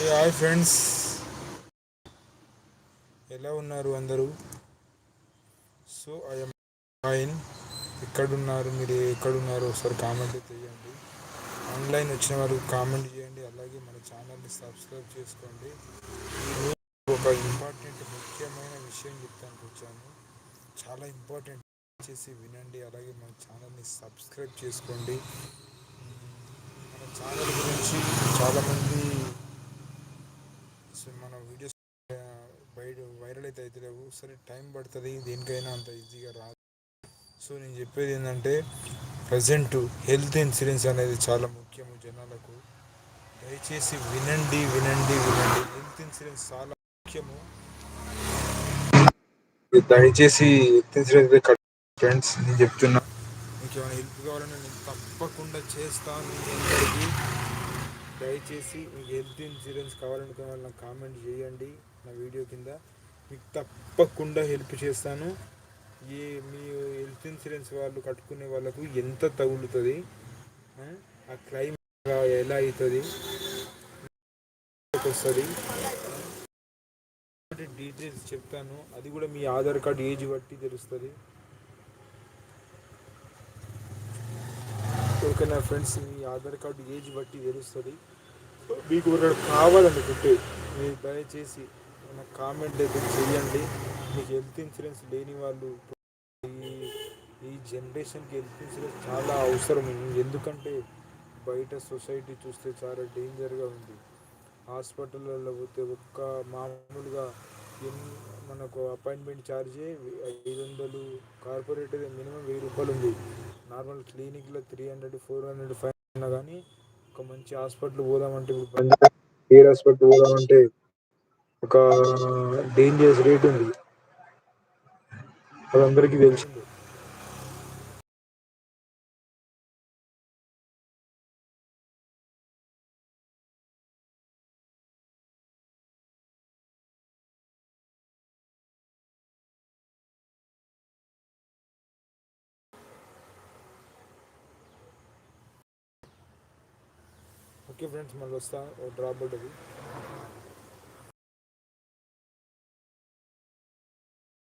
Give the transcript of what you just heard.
Hi friends. ఎలా ఉన్నారు అందరూ? సో ఐఎమ్ ఫైన్ ఎక్కడున్నారు? మీరు ఎక్కడున్నారు ఒకసారి కామెంట్ చేయండి ఆన్లైన్ వచ్చిన వారు కామెంట్ చేయండి అలాగే మన ఛానల్ని సబ్స్క్రైబ్ చేసుకోండి. ఒక ఇంపార్టెంట్ ముఖ్యమైన విషయం చెప్తానికి వచ్చాను. చాలా ఇంపార్టెంట్ చేసి వినండి. అలాగే మన ఛానల్ని సబ్స్క్రైబ్ చేసుకోండి. మన ఛానల్ గురించి చాలామంది మన వీడియోస్ బయట వైరల్ అయితే అయితే లేవు సరే టైం పడుతుంది దేనికైనా అంత ఈజీగా రాదు. సో నేను చెప్పేది ఏంటంటే ప్రజెంట్ హెల్త్ ఇన్సూరెన్స్ అనేది చాలా ముఖ్యము జనాలకు. దయచేసి వినండి వినండి వినండి. హెల్త్ ఇన్సూరెన్స్ చాలా ముఖ్యము. దయచేసి హెల్త్ ఇన్సూరెన్స్ ఫ్రెండ్స్ నేను చెప్తున్నా. మీకు ఏమైనా హెల్ప్ కావాలని నేను తప్పకుండా చేస్తాను అందరికీ. దయచేసి మీకు హెల్త్ ఇన్సూరెన్స్ కావాలనుకునే వాళ్ళు నాకు కామెంట్ చేయండి నా వీడియో కింద. మీకు తప్పకుండా హెల్ప్ చేస్తాను. ఏ మీ హెల్త్ ఇన్సూరెన్స్ వాళ్ళు కట్టుకునే వాళ్ళకు ఎంత తగులుతుంది ఆ? క్లైమ్ ఎలా అవుతుంది వస్తుంది. డీటెయిల్స్ చెప్తాను. అది కూడా మీ ఆధార్ కార్డ్ ఏజ్ బట్టి తెలుస్తుంది. ఓకేనా ఫ్రెండ్స్ మీ ఆధార్ కార్డు ఏజ్ బట్టి తెలుస్తుంది. మీకు కావాలనుకుంటే మీరు దయచేసి నాకు కామెంట్ అయితే చేయండి మీకు హెల్త్ ఇన్సూరెన్స్ లేని వాళ్ళు ఈ ఈ జనరేషన్కి హెల్త్ ఇన్సూరెన్స్ చాలా అవసరం. ఎందుకంటే బయట సొసైటీ చూస్తే చాలా డేంజర్గా ఉంది. హాస్పిటల్లో పోతే ఒక్క మామూలుగా ఎన్ని మనకు అపాయింట్మెంట్ ఛార్జే ఐదు వందలు కార్పొరేట్ మినిమం వెయ్యి రూపాయలు ఉంది. Normal క్లినిక్లో three hundred four hundred five ఉన్నా కానీ ఒక మంచి హాస్పిటల్ పోదామంటే ఇప్పుడు ఏ హాస్పిటల్ పోదామంటే ఒక డేంజరస్ రేట్ ఉంది అది అందరికీ తెలిసింది ఓకే ఫ్రెండ్స్ మళ్ళీ వస్తా డ్రాప్ పడ్డది